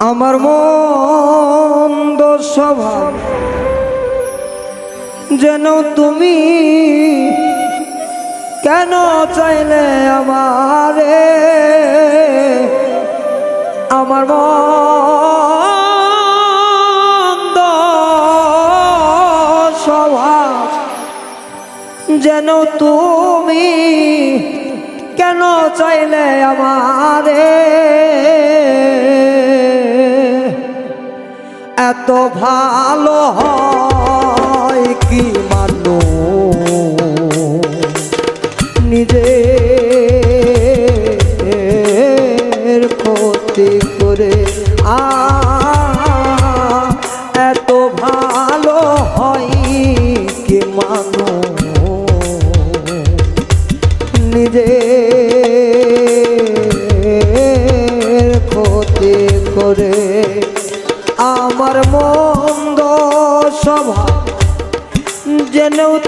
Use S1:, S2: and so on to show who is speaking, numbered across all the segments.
S1: আমার মন্দ স্বভাব যেন তুমি কেন চাইলে আমারে? আমার মন্দ স্বভাব যেন তুমি কেন চাইলে আমারে? এত ভালো হয়।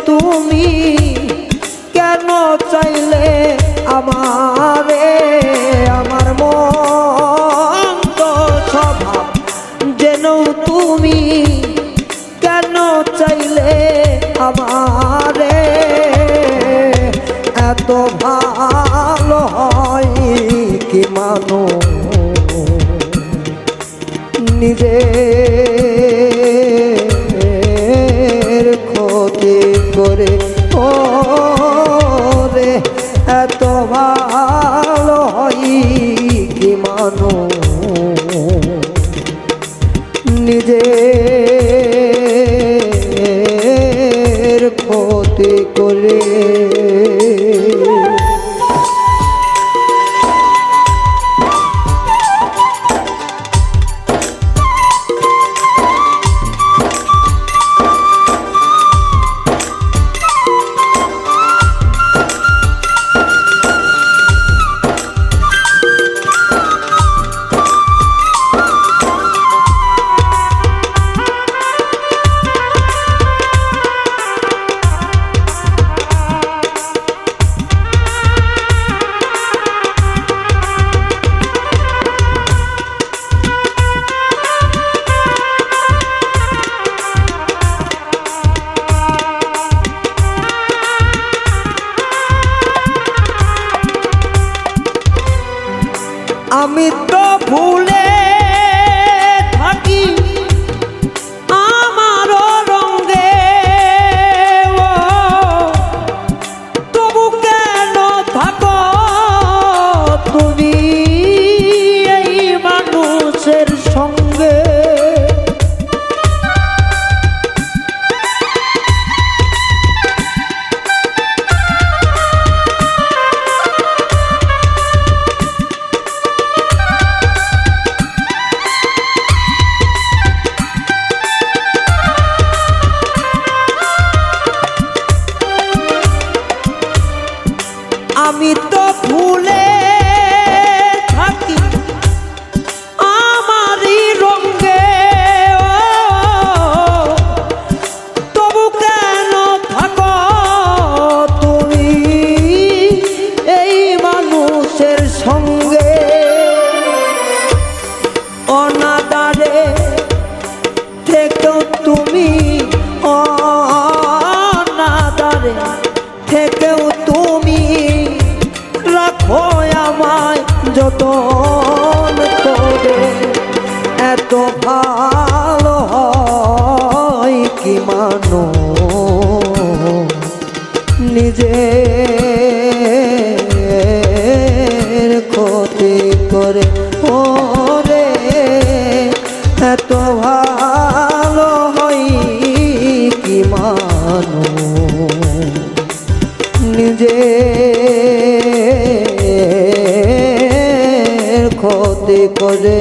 S1: তুমি কেন চাইলে আমারে? আমার মন্দ যেন তুমি কেন চাইলে আমারে? এত ভালো হয় কি মানো নিজের করে ও রে এত ভালো হই কি মানো? তো ভুলে নিজের ক্ষতি করে ওরে এত ভালো হয় কি মানো নিজের ক্ষতি করে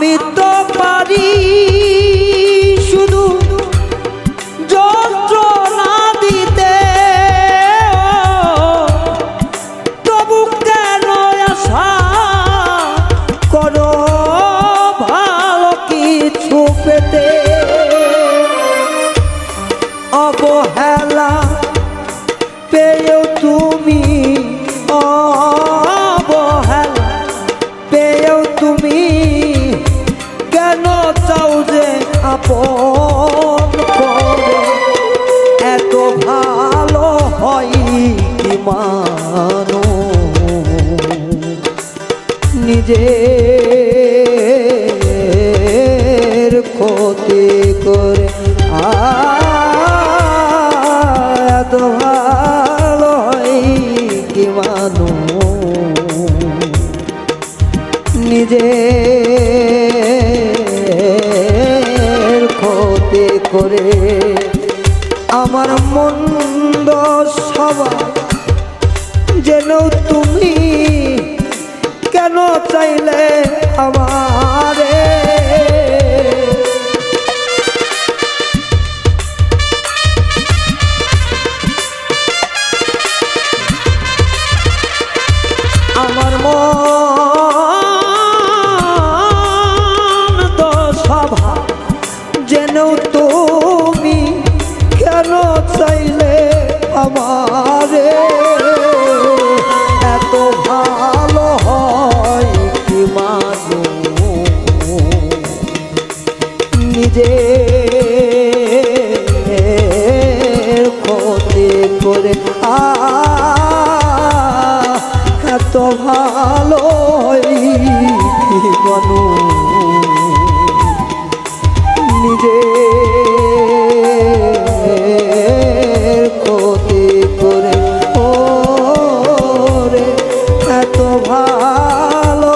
S1: আমি তো পারি। নিজের ক্ষতি করে এত ভালো কি মানুষ? নিজের ক্ষতি করে আমার মন্দ সবাই যেন তুমি কেন চাইলে আমারে নিজে ক্ষতি করে ও রে এত ভালো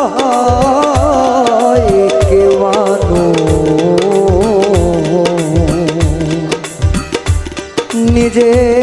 S1: কে নিজের